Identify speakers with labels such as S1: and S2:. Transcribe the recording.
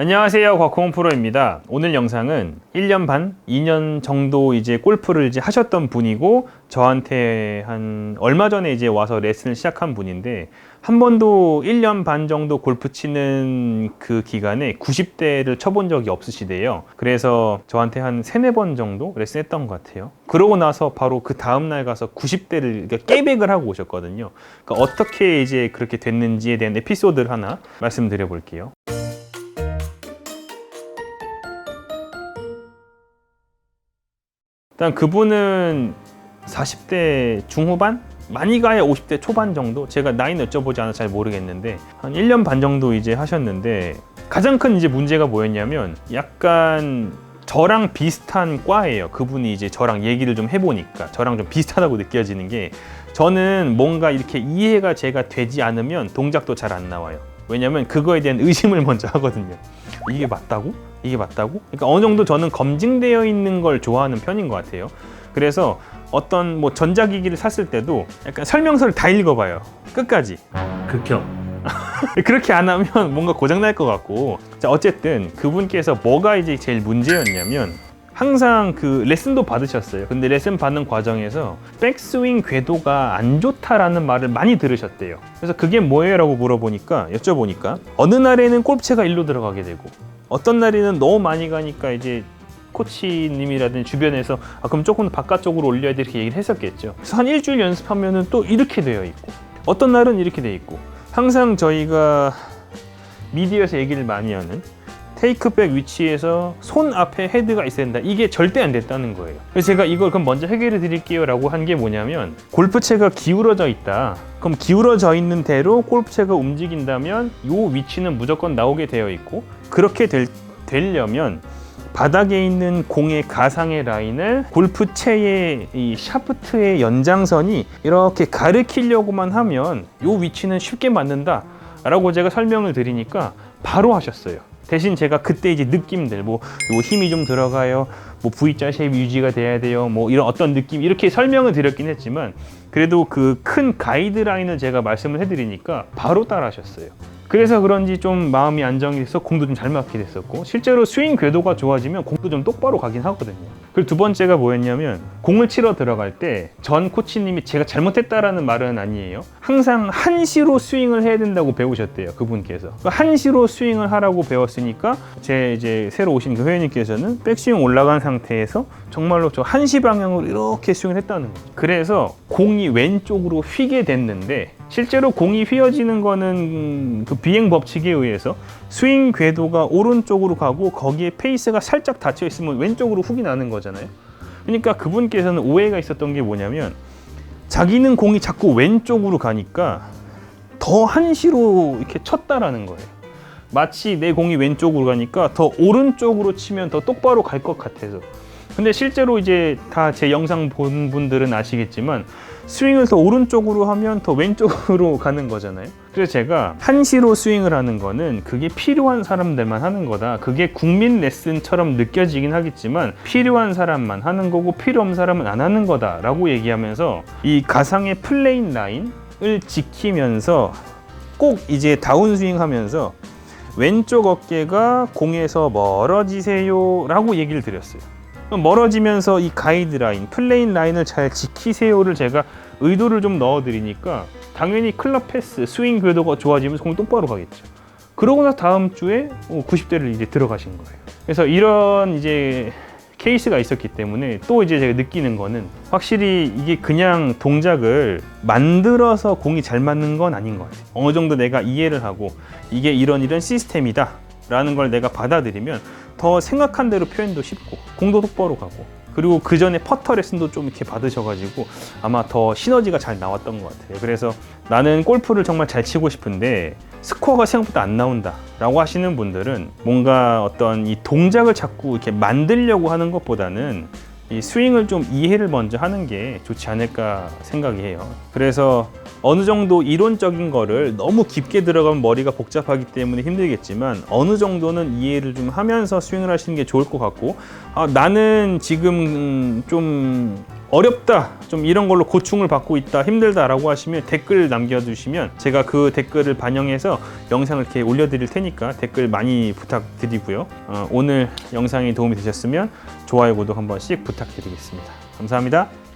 S1: 안녕하세요. 곽홍 프로입니다. 오늘 영상은 1년 반, 2년 정도 이제 골프를 이제 하셨던 분이고 저한테 한 얼마 전에 이제 와서 레슨을 시작한 분인데 한 번도 1년 반 정도 골프 치는 그 기간에 90대를 쳐본 적이 없으시대요. 그래서 저한테 한 세네 번 정도 레슨했던 것 같아요. 그러고 나서 바로 그 다음 날 가서 90대를 깨백을 하고 오셨거든요. 그러니까 어떻게 이제 그렇게 됐는지에 대한 에피소드를 하나 말씀드려 볼게요. 일단 그분은 40대 중후반? 많이 가야 50대 초반 정도? 제가 나이는 여쭤보지 않아서 잘 모르겠는데 한 1년 반 정도 이제 하셨는데 가장 큰 이제 문제가 뭐였냐면 약간 저랑 비슷한 과예요. 그분이 이제 저랑 얘기를 좀 해보니까 저랑 좀 비슷하다고 느껴지는 게 저는 뭔가 이렇게 이해가 제가 되지 않으면 동작도 잘 안 나와요. 왜냐면 그거에 대한 의심을 먼저 하거든요. 이게 맞다고? 이게 맞다고? 그러니까 어느 정도 저는 검증되어 있는 걸 좋아하는 편인 것 같아요. 그래서 어떤 뭐 전자기기를 샀을 때도 약간 설명서를 다 읽어봐요. 끝까지.
S2: 극혐.
S1: 그렇게 안 하면 뭔가 고장 날 것 같고. 자, 어쨌든 그분께서 뭐가 이제 제일 문제였냐면 항상 그 레슨도 받으셨어요. 근데 레슨 받는 과정에서 백스윙 궤도가 안 좋다라는 말을 많이 들으셨대요. 그래서 그게 뭐예요 라고 물어보니까 여쭤보니까 어느 날에는 골프채가 일로 들어가게 되고 어떤 날에는 너무 많이 가니까 이제 코치님이라든지 주변에서 아, 그럼 조금 바깥쪽으로 올려야 돼 이렇게 얘기를 했었겠죠. 그래서 한 일주일 연습하면은 또 이렇게 되어 있고 어떤 날은 이렇게 돼 있고 항상 저희가 미디어에서 얘기를 많이 하는 테이크백 위치에서 손 앞에 헤드가 있어야 된다. 이게 절대 안 됐다는 거예요. 그래서 제가 이걸 그럼 먼저 해결해 드릴게요 라고 한 게 뭐냐면 골프채가 기울어져 있다. 그럼 기울어져 있는 대로 골프채가 움직인다면 이 위치는 무조건 나오게 되어 있고 그렇게 될, 되려면 바닥에 있는 공의 가상의 라인을 골프채의 이 샤프트의 연장선이 이렇게 가르키려고만 하면 이 위치는 쉽게 맞는다 라고 제가 설명을 드리니까 바로 하셨어요. 대신 제가 그때 이제 느낌들 뭐, 뭐 힘이 좀 들어가요 뭐 V자 쉐입 유지가 돼야 돼요 뭐 이런 어떤 느낌 이렇게 설명을 드렸긴 했지만 그래도 그 큰 가이드라인을 제가 말씀을 해드리니까 바로 따라 하셨어요 그래서 그런지 좀 마음이 안정이 돼서 공도 좀 잘 맞게 됐었고 실제로 스윙 궤도가 좋아지면 공도 좀 똑바로 가긴 하거든요. 그리고 두 번째가 뭐였냐면 공을 치러 들어갈 때 전 코치님이 제가 잘못했다라는 말은 아니에요. 항상 한시로 스윙을 해야 된다고 배우셨대요 그분께서. 그 한시로 스윙을 하라고 배웠으니까 제 이제 새로 오신 그 회원님께서는 백스윙 올라간 상태에서 정말로 저 한시 방향으로 이렇게 스윙을 했다는 거예요 그래서 공이 왼쪽으로 휘게 됐는데 실제로 공이 휘어지는 거는 그 비행 법칙에 의해서 스윙 궤도가 오른쪽으로 가고 거기에 페이스가 살짝 닫혀 있으면 왼쪽으로 훅이 나는 거잖아요. 그러니까 그분께서는 오해가 있었던 게 뭐냐면 자기는 공이 자꾸 왼쪽으로 가니까 더 한시로 이렇게 쳤다라는 거예요. 마치 내 공이 왼쪽으로 가니까 더 오른쪽으로 치면 더 똑바로 갈 것 같아서. 근데 실제로 이제 다 제 영상 본 분들은 아시겠지만 스윙을 더 오른쪽으로 하면 더 왼쪽으로 가는 거잖아요. 그래서 제가 한시로 스윙을 하는 거는 그게 필요한 사람들만 하는 거다. 그게 국민 레슨처럼 느껴지긴 하겠지만 필요한 사람만 하는 거고 필요 없는 사람은 안 하는 거다라고 얘기하면서 이 가상의 플레인 라인을 지키면서 꼭 이제 다운 스윙 하면서 왼쪽 어깨가 공에서 멀어지세요 라고 얘기를 드렸어요. 멀어지면서 이 가이드라인, 플레인 라인을 잘 지키세요를 제가 의도를 좀 넣어드리니까 당연히 클럽 패스, 스윙 궤도가 좋아지면서 공이 똑바로 가겠죠. 그러고 나서 다음 주에 90대를 이제 들어가신 거예요. 그래서 이런 이제 케이스가 있었기 때문에 또 이제 제가 느끼는 거는 확실히 이게 그냥 동작을 만들어서 공이 잘 맞는 건 아닌 것 같아요. 어느 정도 내가 이해를 하고 이게 이런 이런 시스템이다 라는 걸 내가 받아들이면 더 생각한 대로 표현도 쉽고 공도 똑바로 가고 그리고 그 전에 퍼터 레슨도 좀 이렇게 받으셔가지고 아마 더 시너지가 잘 나왔던 것 같아요. 그래서 나는 골프를 정말 잘 치고 싶은데 스코어가 생각보다 안 나온다 라고 하시는 분들은 뭔가 어떤 이 동작을 자꾸 이렇게 만들려고 하는 것보다는 이 스윙을 좀 이해를 먼저 하는 게 좋지 않을까 생각이 해요. 그래서 어느 정도 이론적인 거를 너무 깊게 들어가면 머리가 복잡하기 때문에 힘들겠지만 어느 정도는 이해를 좀 하면서 스윙을 하시는 게 좋을 것 같고 아, 나는 지금 좀 어렵다 좀 이런 걸로 고충을 받고 있다 힘들다라고 하시면 댓글 남겨주시면 제가 그 댓글을 반영해서 영상을 이렇게 올려드릴 테니까 댓글 많이 부탁드리고요. 어, 오늘 영상이 도움이 되셨으면 좋아요 구독 한 번씩 부탁드리겠습니다. 감사합니다